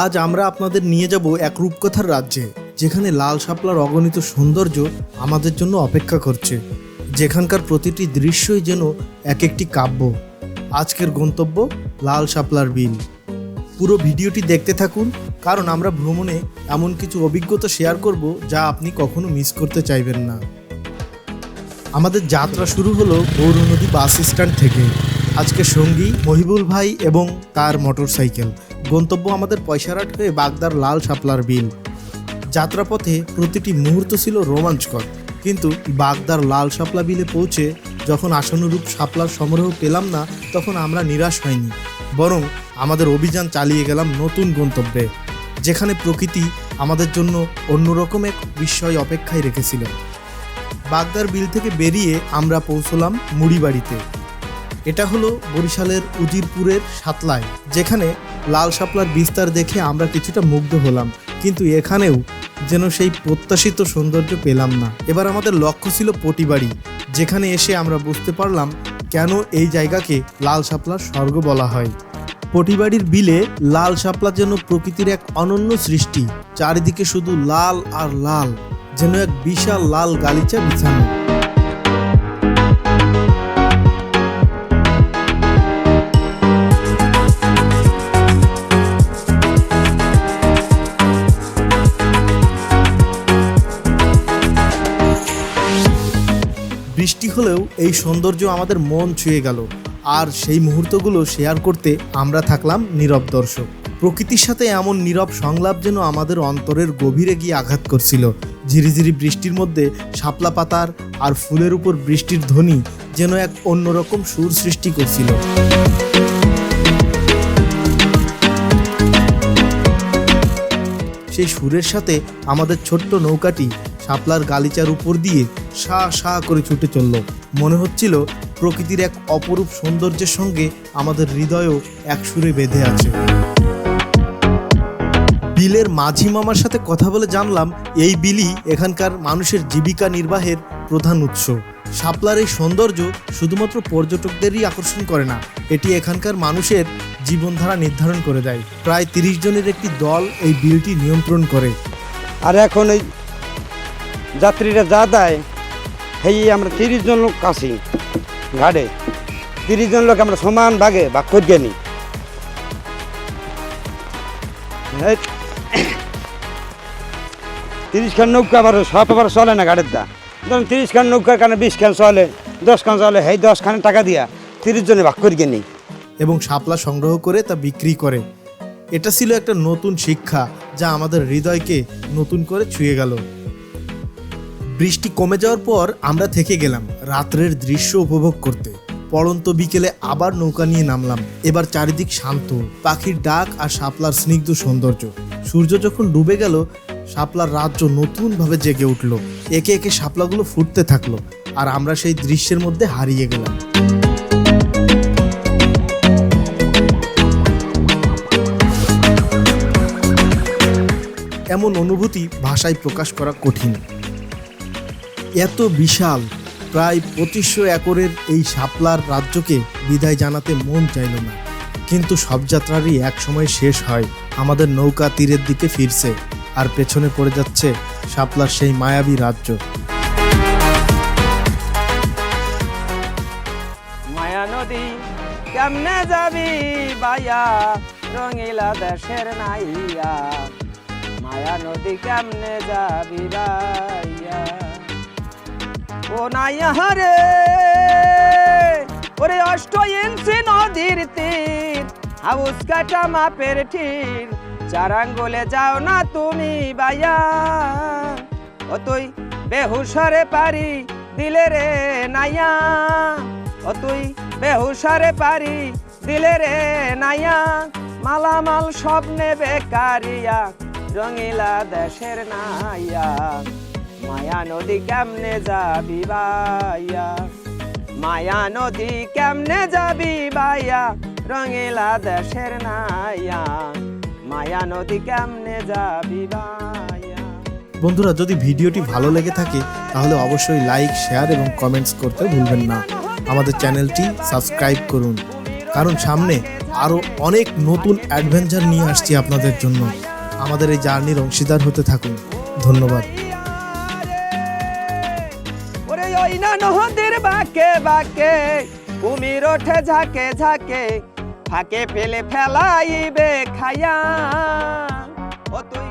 আজ আমরা আপনাদের নিয়ে যাব এক রূপকথার রাজ্যে, যেখানে লাল শাপলার অগণিত সৌন্দর্য আমাদের জন্য অপেক্ষা করছে। যেখানকার প্রতিটি দৃশ্যই যেন এক একটি কাব্য। আজকের গন্তব্য লাল শাপলার বিল। পুরো ভিডিওটি দেখতে থাকুন, কারণ আমরা ভ্রমণে এমন কিছু অভিজ্ঞতা শেয়ার করব যা আপনি কখনো মিস করতে চাইবেন না। আমাদের যাত্রা শুরু হলো গৌরনদী বাস স্ট্যান্ড থেকে। আজকে সঙ্গী মহিবুল ভাই এবং তার মোটরসাইকেল। গন্তব্য আমাদের পয়সারাট হয়ে বাগদার লাল শাপলার বিল। যাত্রাপথে প্রতিটি মুহূর্ত ছিল রোমাঞ্চকর। কিন্তু বাগদার লাল শাপলা বিলে পৌঁছে যখন আশানুরূপ শাপলার সমারোহ পেলাম না, তখন আমরা নিরাশ হয়নি বরং আমাদের অভিযান চালিয়ে গেলাম নতুন গন্তব্যে, যেখানে প্রকৃতি আমাদের জন্য অন্যরকম এক বিস্ময় অপেক্ষায় রেখেছিল। বাগদার বিল থেকে বেরিয়ে আমরা পৌঁছলাম মুড়িবাড়িতে। এটা হলো বরিশালের উজিরপুরের সাতলায় যেখানে লাল শাপলার বিস্তার দেখে আমরা কিছুটা মুগ্ধ হলাম, কিন্তু এখানেও যেন সেই প্রত্যাশিত সৌন্দর্য পেলাম না। এবার আমাদের লক্ষ্য ছিল পটিবাড়ি, যেখানে এসে আমরা বুঝতে পারলাম কেন এই জায়গাকে লাল শাপলার স্বর্গ বলা হয়। পটিবাড়ির বিলে লাল শাপলা যেন প্রকৃতির এক অনন্য সৃষ্টি, চারিদিকে শুধু লাল আর লাল, যেন এক বিশাল লাল গালিচা বিছানো। হলেও এই সৌন্দর্য আমাদের মন ছুঁয়ে গেল। আর সেই মুহূর্তগুলো শেয়ার করতে আমরা থাকলাম নীরব দর্শক। প্রকৃতির সাথে এমন নীরব সংলাপ যেন আমাদের অন্তরের গভীরে গিয়ে আঘাত করছিল। ঝিরিঝিরি বৃষ্টির মধ্যে শাপলা পাতার আর ফুলের উপর বৃষ্টির ধ্বনি যেন এক অন্যরকম সুর সৃষ্টি করছিল। সেই সুরের সাথে আমাদের ছোট্ট নৌকাটি শাপলার গালিচার উপর দিয়ে সা সা করে ছুটে চলল। মনে হচ্ছিল প্রকৃতির এক অপরূপ সৌন্দর্যের সঙ্গে আমাদের হৃদয়ও এক সুরে বেঁধে আছে। বিলের মাঝি মামার সাথে কথা বলে জানলাম, এই বিলই এখানকার মানুষের জীবিকা নির্বাহের প্রধান উৎস। শাপলার এই সৌন্দর্য শুধুমাত্র পর্যটকদেরই আকর্ষণ করে না, এটি এখানকার মানুষের জীবনধারা নির্ধারণ করে দেয়। প্রায় তিরিশ জনের একটি দল এই বিলটি নিয়ন্ত্রণ করে। আর এখন ওই যাত্রীরা যা দেয় সেই আমরা তিরিশ জন লোক আছি ঘাটে। তিরিশ জন লোক আমরা সমান ভাগে ভাগ করিয়ে নিই তিরিশ খান নৌকা আবার সব আবার চলে না গাড়ির দা। ধরুন তিরিশ খান নৌকার কারণে বিশ খান চলে দশ খান চলে সেই দশ খান টাকা দিয়া তিরিশ জনে ভাগ করিয়ে নিই এবং শাপলা সংগ্রহ করে তা বিক্রি করে। এটা ছিল একটা নতুন শিক্ষা যা আমাদের হৃদয়কে নতুন করে ছুঁয়ে গেল। বৃষ্টি কমে যাওয়ার পর আমরা থেকে গেলাম রাত্রের দৃশ্য উপভোগ করতে। পড়ন্ত বিকেলে আবার নৌকা নিয়ে নামলাম। এবার চারিদিক শান্ত, পাখির ডাক আর শাপলার স্নিগ্ধ সৌন্দর্য। সূর্য যখন ডুবে গেল, শাপলার রাজ্য নতুনভাবে জেগে উঠল। একে একে শাপলাগুলো ফুটতে থাকল আর আমরা সেই দৃশ্যের মধ্যে হারিয়ে গেলাম। এমন অনুভূতি ভাষায় প্রকাশ করা কঠিন। এত বিশাল, প্রায় পঁচিশশো একরের এই শাপলার রাজ্যকে বিদায় জানাতে মন চাইল না। কিন্তু সব যাত্রারই এক সময় শেষ হয়, আমাদের নৌকা তীরের দিকে ফিরছে আর পেছনে পড়ে যাচ্ছে শাপলার সেই মায়াবী রাজ্য। মায়া নদী কেমনে যাবি বাইয়া রঙিলা দেশের নাইয়া। মায়া নদী কেমনে যাবি বাইয়া ও ওরে অষ্ট ইঞ্চি নদীর তীর, হাউস কাটা মাপের ঠির। চার আঙ্গুলে যাও না তুমি বাইয়া ও তুই বেহুসারে পারি দিলে রে নাইয়া ও তুই বেহুসারে পারি দিলে রে নাইয়া। মালামাল সব নেবে কারিয়া রঙিলা দেশের নাইয়া। মায়া নদী কেমনে যাবি বাইয়া মায়া নদী কেমনে যাবি বাইয়া রঙিলা দেশের নাইয়া। মায়া নদী কেমনে যাবি বাইয়া বন্ধুরা, যদি ভিডিওটি ভালো লেগে থাকে, তাহলে অবশ্যই লাইক, শেয়ার এবং কমেন্টস করতে ভুলবেন না। আমাদের চ্যানেলটি সাবস্ক্রাইব করুন। কারণ সামনে আরও অনেক নতুন অ্যাডভেঞ্চার নিয়ে আসছি আপনাদের জন্য। আমাদের এই জার্নির অংশীদার হতে থাকুন। ধন্যবাদ। ময়না নহদির বাকে বাকে। কুমির ওঠে ঝাকে ঝাকে ফাকে ফেলে ফেলাইবে খায়া। ও তুই